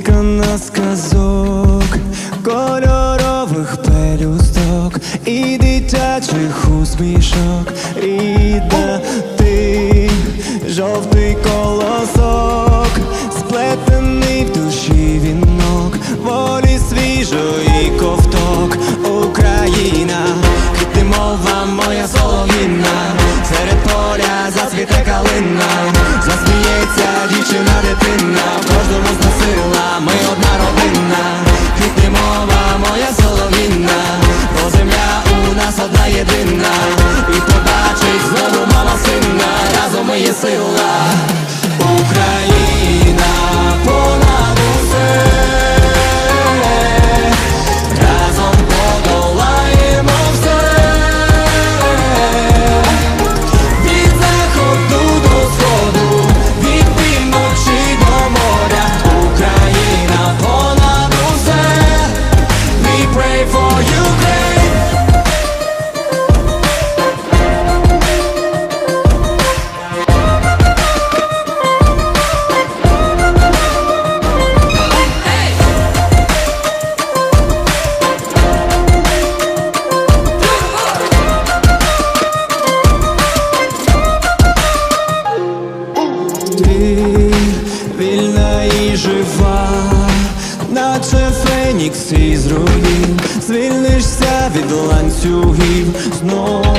Зіткана з казок, кольорових пелюсток і дитячих усмішок, рідна ти жовтий колосок, сплетений в душі вінок, волі свіжої ковток, Україна, ти мова моя. Вільна і жива, наче фенікс із руїн, звільнишся від ланцюгів, знову